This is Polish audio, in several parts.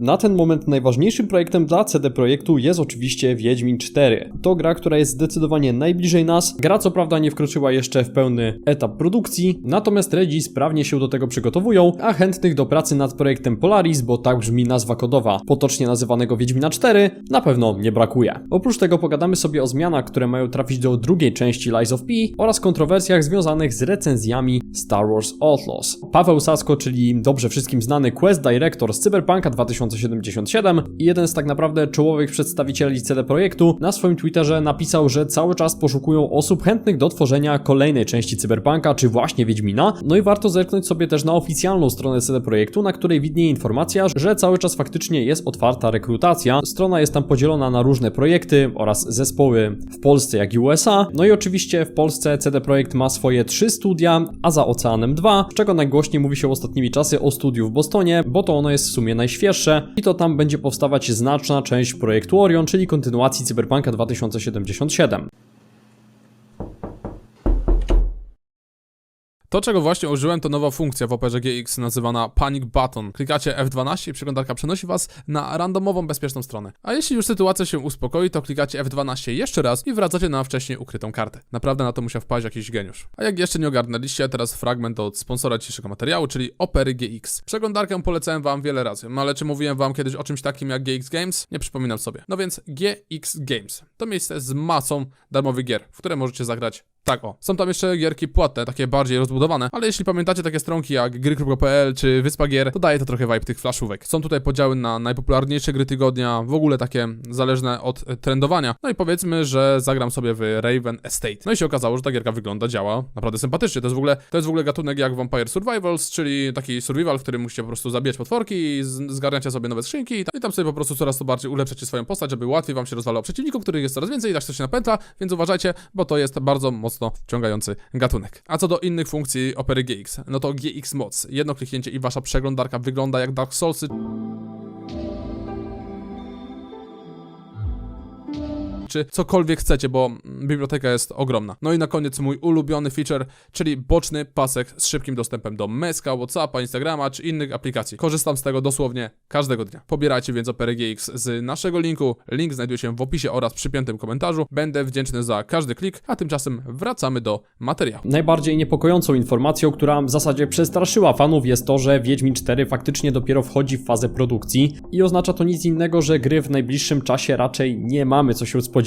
Na ten moment najważniejszym projektem dla CD Projektu jest oczywiście Wiedźmin 4. To gra, która jest zdecydowanie najbliżej nas. Gra co prawda nie wkroczyła jeszcze w pełny etap produkcji, natomiast Redzi sprawnie się do tego przygotowują, a chętnych do pracy nad projektem Polaris, bo tak brzmi nazwa kodowa potocznie nazywanego Wiedźmina 4, na pewno nie brakuje. Oprócz tego pogadamy sobie o zmianach, które mają trafić do drugiej części Lies of P oraz kontrowersjach związanych z recenzjami Star Wars Outlaws. Paweł Sasko, czyli dobrze wszystkim znany Quest Director z Cyberpunka 2077 i jeden z tak naprawdę czołowych przedstawicieli CD Projektu na swoim Twitterze napisał, że cały czas poszukują osób chętnych do tworzenia kolejnej części Cyberpunka, czy właśnie Wiedźmina. No i warto zerknąć sobie też na oficjalną stronę CD Projektu, na której widnieje informacja, że cały czas faktycznie jest otwarta rekrutacja. Strona jest tam podzielona na różne projekty oraz zespoły w Polsce jak i USA. No i oczywiście w Polsce CD Projekt ma swoje trzy studia, a za oceanem dwa, z czego najgłośniej mówi się ostatnimi czasy o studiu w Bostonie, bo to ono jest w sumie najświeższe i to tam będzie powstawać znaczna część projektu Orion, czyli kontynuacji Cyberpunka 2077. To, czego właśnie użyłem, to nowa funkcja w Operze GX nazywana Panic Button. Klikacie F12 i przeglądarka przenosi was na randomową, bezpieczną stronę. A jeśli już sytuacja się uspokoi, to klikacie F12 jeszcze raz i wracacie na wcześniej ukrytą kartę. Naprawdę na to musiał wpaść jakiś geniusz. A jak jeszcze nie ogarnęliście, teraz fragment od sponsora dzisiejszego materiału, czyli Opery GX. Przeglądarkę polecałem wam wiele razy, no ale czy mówiłem wam kiedyś o czymś takim jak GX Games? Nie przypominam sobie. No więc GX Games to miejsce z masą darmowych gier, w które możecie zagrać tak, o. Są tam jeszcze gierki płatne, takie bardziej rozbudowane, ale jeśli pamiętacie takie stronki jak gry.pl czy Wyspa Gier, to daje to trochę vibe tych flaszówek. Są tutaj podziały na najpopularniejsze gry tygodnia, w ogóle takie zależne od trendowania. No i powiedzmy, że zagram sobie w Raven Estate. No i się okazało, że ta gierka wygląda, działa naprawdę sympatycznie. To jest w ogóle, to jest w ogóle gatunek jak Vampire Survivals, czyli taki survival, w którym musicie po prostu zabijać potworki i zgarniacie sobie nowe skrzynki i tam, i tam sobie po prostu coraz to bardziej ulepszacie swoją postać, żeby łatwiej wam się rozwalało przeciwników, których jest coraz więcej i tak to się napętla, więc uważajcie, bo to jest bardzo mocno wciągający gatunek. A co do innych funkcji Opery GX, no to GX Mods. Jedno kliknięcie i wasza przeglądarka wygląda jak Dark Soulsy, czy cokolwiek chcecie, bo biblioteka jest ogromna. No i na koniec mój ulubiony feature, czyli boczny pasek z szybkim dostępem do Meska, Whatsappa, Instagrama czy innych aplikacji. Korzystam z tego dosłownie każdego dnia. Pobierajcie więc Operę GX z naszego linku. Link znajduje się w opisie oraz przypiętym komentarzu. Będę wdzięczny za każdy klik, a tymczasem wracamy do materiału. Najbardziej niepokojącą informacją, która w zasadzie przestraszyła fanów jest to, że Wiedźmin 4 faktycznie dopiero wchodzi w fazę produkcji i oznacza to nic innego, że gry w najbliższym czasie raczej nie mamy co się spodziewać,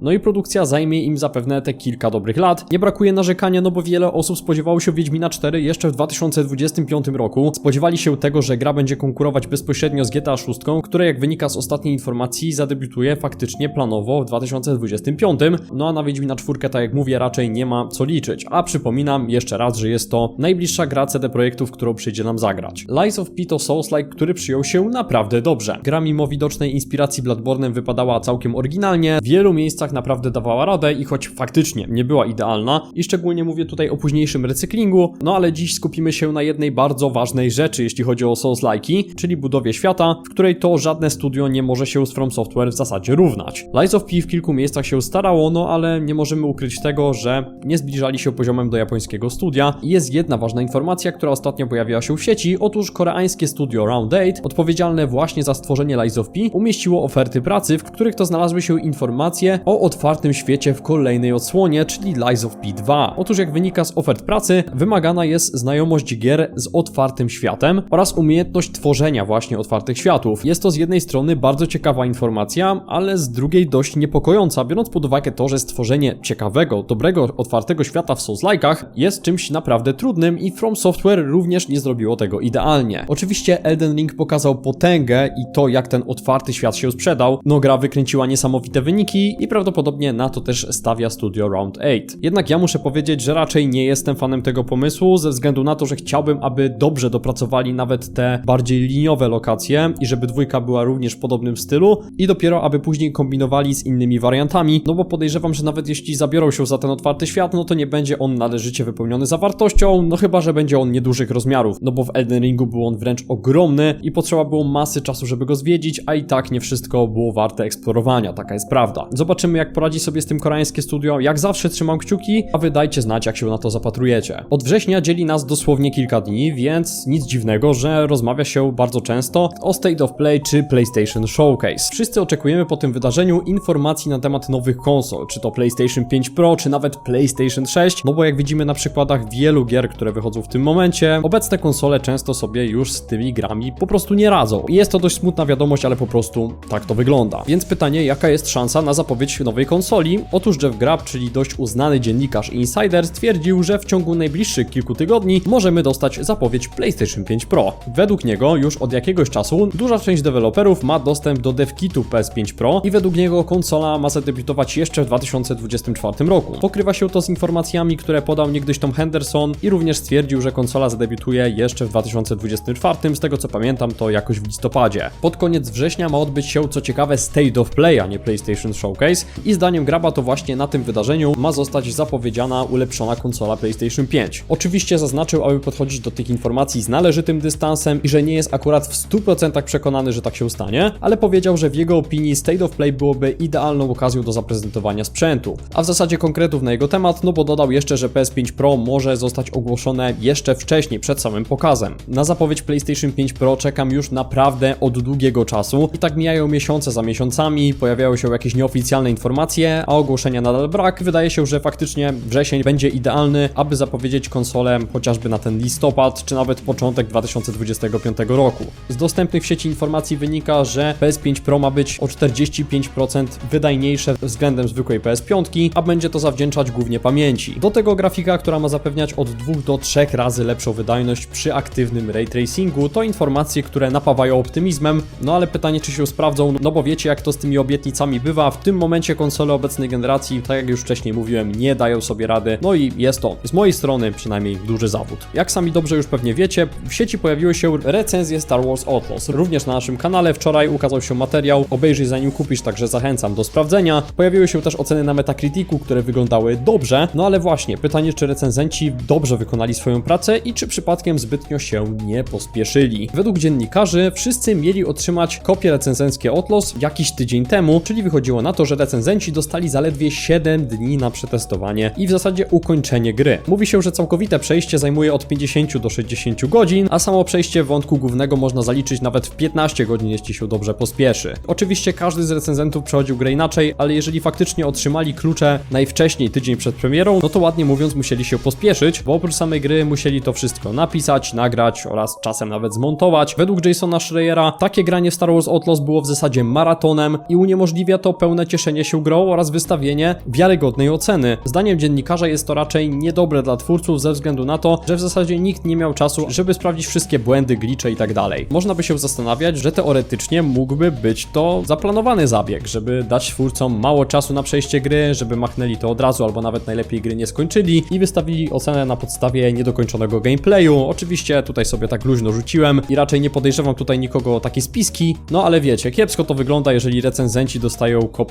no i produkcja zajmie im zapewne te kilka dobrych lat. Nie brakuje narzekania, no bo wiele osób spodziewało się Wiedźmina 4 jeszcze w 2025 roku. Spodziewali się tego, że gra będzie konkurować bezpośrednio z GTA 6, które jak wynika z ostatniej informacji zadebiutuje faktycznie planowo w 2025. No a na Wiedźmina 4, tak jak mówię, raczej nie ma co liczyć. A przypominam jeszcze raz, że jest to najbliższa gra CD Projektu, w którą przyjdzie nam zagrać. Lies of P to Souls-like, który przyjął się naprawdę dobrze. Gra mimo widocznej inspiracji Bloodborne'em wypadała całkiem oryginalnie, w wielu miejscach naprawdę dawała radę i choć faktycznie nie była idealna, i szczególnie mówię tutaj o późniejszym recyklingu, no ale dziś skupimy się na jednej bardzo ważnej rzeczy, jeśli chodzi o Souls-like'i, czyli budowie świata, w której to żadne studio nie może się z From Software w zasadzie równać. Lies of P w kilku miejscach się starało, no ale nie możemy ukryć tego, że nie zbliżali się poziomem do japońskiego studia. I jest jedna ważna informacja, która ostatnio pojawiła się w sieci, otóż koreańskie studio Round 8, odpowiedzialne właśnie za stworzenie Lies of P, umieściło oferty pracy, w których to znalazły się informacje o otwartym świecie w kolejnej odsłonie, czyli Lies of P 2. Otóż jak wynika z ofert pracy, wymagana jest znajomość gier z otwartym światem oraz umiejętność tworzenia właśnie otwartych światów. Jest to z jednej strony bardzo ciekawa informacja, ale z drugiej dość niepokojąca, biorąc pod uwagę to, że stworzenie ciekawego, dobrego, otwartego świata w Souls-like'ach jest czymś naprawdę trudnym i From Software również nie zrobiło tego idealnie. Oczywiście Elden Ring pokazał potęgę i to, jak ten otwarty świat się sprzedał. No gra wykręciła niesamowite wyniki i prawdopodobnie na to też stawia studio Round 8. Jednak ja muszę powiedzieć, że raczej nie jestem fanem tego pomysłu, ze względu na to, że chciałbym, aby dobrze dopracowali nawet te bardziej liniowe lokacje i żeby dwójka była również w podobnym stylu i dopiero aby później kombinowali z innymi wariantami, no bo podejrzewam, że nawet jeśli zabiorą się za ten otwarty świat, no to nie będzie on należycie wypełniony zawartością, no chyba, że będzie on niedużych rozmiarów, no bo w Elden Ringu był on wręcz ogromny i potrzeba było masy czasu, żeby go zwiedzić, a i tak nie wszystko było warte eksplorowania, taka jest prawda. Zobaczymy jak poradzi sobie z tym koreańskie studio. Jak zawsze trzymam kciuki, a wy dajcie znać jak się na to zapatrujecie. Od września dzieli nas dosłownie kilka dni, więc nic dziwnego, że rozmawia się bardzo często o State of Play czy PlayStation Showcase. Wszyscy oczekujemy po tym wydarzeniu informacji na temat nowych konsol, czy to PlayStation 5 Pro, czy nawet PlayStation 6, no bo jak widzimy na przykładach wielu gier, które wychodzą w tym momencie, obecne konsole często sobie już z tymi grami po prostu nie radzą. I jest to dość smutna wiadomość, ale po prostu tak to wygląda. Więc pytanie, jaka jest szansa na zapowiedź nowej konsoli? Otóż Jeff Grubb, czyli dość uznany dziennikarz insider, stwierdził, że w ciągu najbliższych kilku tygodni możemy dostać zapowiedź PlayStation 5 Pro. Według niego już od jakiegoś czasu duża część deweloperów ma dostęp do devkitu PS5 Pro i według niego konsola ma zadebiutować jeszcze w 2024 roku. Pokrywa się to z informacjami, które podał niegdyś Tom Henderson i również stwierdził, że konsola zadebiutuje jeszcze w 2024, z tego co pamiętam to jakoś w listopadzie. Pod koniec września ma odbyć się co ciekawe State of Play, a nie PlayStation Showcase i zdaniem Graba to właśnie na tym wydarzeniu ma zostać zapowiedziana ulepszona konsola PlayStation 5. Oczywiście zaznaczył, aby podchodzić do tych informacji z należytym dystansem i że nie jest akurat w 100% przekonany, że tak się stanie, ale powiedział, że w jego opinii State of Play byłoby idealną okazją do zaprezentowania sprzętu. A w zasadzie konkretów na jego temat, no bo dodał jeszcze, że PS5 Pro może zostać ogłoszone jeszcze wcześniej, przed samym pokazem. Na zapowiedź PlayStation 5 Pro czekam już naprawdę od długiego czasu i tak mijają miesiące za miesiącami, pojawiają się jakieś nieoficjalne informacje, a ogłoszenia nadal brak. Wydaje się, że faktycznie wrzesień będzie idealny, aby zapowiedzieć konsolę chociażby na ten listopad, czy nawet początek 2025 roku. Z dostępnych w sieci informacji wynika, że PS5 Pro ma być o 45% wydajniejsze względem zwykłej PS5, a będzie to zawdzięczać głównie pamięci. Do tego grafika, która ma zapewniać od 2 do 3 razy lepszą wydajność przy aktywnym ray tracingu, to informacje, które napawają optymizmem, no ale pytanie czy się sprawdzą, no bo wiecie jak to z tymi obietnicami bywa, w tym momencie konsole obecnej generacji, tak jak już wcześniej mówiłem, nie dają sobie rady, no i jest to z mojej strony przynajmniej duży zawód. Jak sami dobrze już pewnie wiecie, w sieci pojawiły się recenzje Star Wars Outlaws. Również na naszym kanale wczoraj ukazał się materiał, obejrzyj zanim kupisz, także zachęcam do sprawdzenia. Pojawiły się też oceny na Metacriticu, które wyglądały dobrze, no ale właśnie, pytanie czy recenzenci dobrze wykonali swoją pracę i czy przypadkiem zbytnio się nie pospieszyli. Według dziennikarzy wszyscy mieli otrzymać kopie recenzenckie Outlaws jakiś tydzień temu, czyli wychodziło na to, że recenzenci dostali zaledwie 7 dni na przetestowanie i w zasadzie ukończenie gry. Mówi się, że całkowite przejście zajmuje od 50 do 60 godzin, a samo przejście wątku głównego można zaliczyć nawet w 15 godzin, jeśli się dobrze pospieszy. Oczywiście każdy z recenzentów przechodził grę inaczej, ale jeżeli faktycznie otrzymali klucze najwcześniej tydzień przed premierą, no to ładnie mówiąc musieli się pospieszyć, bo oprócz samej gry musieli to wszystko napisać, nagrać oraz czasem nawet zmontować. Według Jasona Schreiera takie granie w Star Wars Outlaws było w zasadzie maratonem i uniemożliwia to pełne cieszenie się grą oraz wystawienie wiarygodnej oceny. Zdaniem dziennikarza jest to raczej niedobre dla twórców ze względu na to, że w zasadzie nikt nie miał czasu, żeby sprawdzić wszystkie błędy, glicze i tak. Można by się zastanawiać, że teoretycznie mógłby być to zaplanowany zabieg, żeby dać twórcom mało czasu na przejście gry, żeby machnęli to od razu albo nawet najlepiej gry nie skończyli i wystawili ocenę na podstawie niedokończonego gameplayu. Oczywiście tutaj sobie tak luźno rzuciłem i raczej nie podejrzewam tutaj nikogo o takie spiski, no ale wiecie, kiepsko to wygląda, jeżeli recenzenci dostają kopię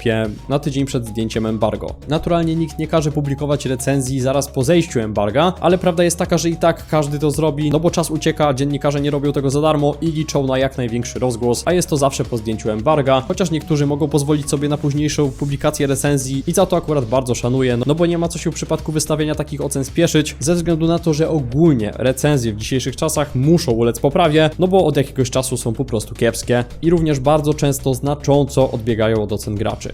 na tydzień przed zdjęciem embargo. Naturalnie nikt nie każe publikować recenzji zaraz po zejściu embarga, ale prawda jest taka, że i tak każdy to zrobi, no bo czas ucieka, dziennikarze nie robią tego za darmo i liczą na jak największy rozgłos, a jest to zawsze po zdjęciu embarga, chociaż niektórzy mogą pozwolić sobie na późniejszą publikację recenzji i za to akurat bardzo szanuję, no bo nie ma co się w przypadku wystawienia takich ocen spieszyć, ze względu na to, że ogólnie recenzje w dzisiejszych czasach muszą ulec poprawie, no bo od jakiegoś czasu są po prostu kiepskie i również bardzo często znacząco odbiegają od ocen graczy.